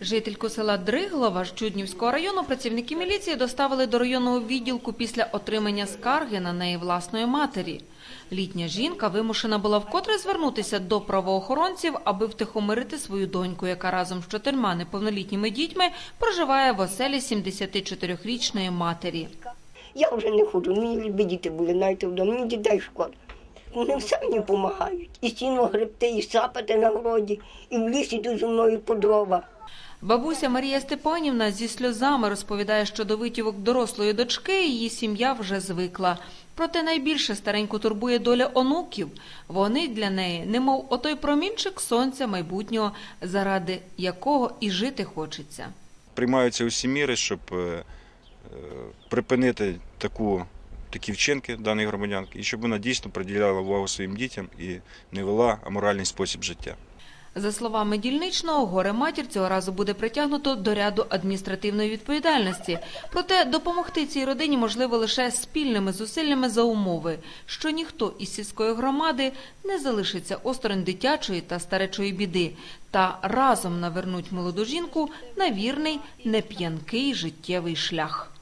Жительку села Дриглова Чуднівського району працівники міліції доставили до районного відділку після отримання скарги на неї власної матері. Літня жінка вимушена була вкотре звернутися до правоохоронців, аби втихомирити свою доньку, яка разом з чотирма неповнолітніми дітьми проживає в оселі 74-річної матері. Я вже не ходжу, мені діти були навіть вдома, мені дітей шкода. Вони все мені допомагають. І сіно гребти, і сапати на городі, і в лісі йдуть зі мною по дрова. Бабуся Марія Степанівна зі сльозами розповідає, що до витівок дорослої дочки її сім'я вже звикла. Проте найбільше стареньку турбує доля онуків. Вони для неї, немов отой промінчик сонця майбутнього, заради якого і жити хочеться. Приймаються усі міри, щоб е, е, припинити таку, такі вчинки даної громадянки і щоб вона дійсно приділяла увагу своїм дітям і не вела аморальний спосіб життя. За словами дільничного, горе матір цього разу буде притягнуто до ряду адміністративної відповідальності. Проте допомогти цій родині можливо лише спільними зусиллями за умови, що ніхто із сільської громади не залишиться осторонь дитячої та старечої біди, та разом навернуть молоду жінку на вірний, неп'янкий життєвий шлях.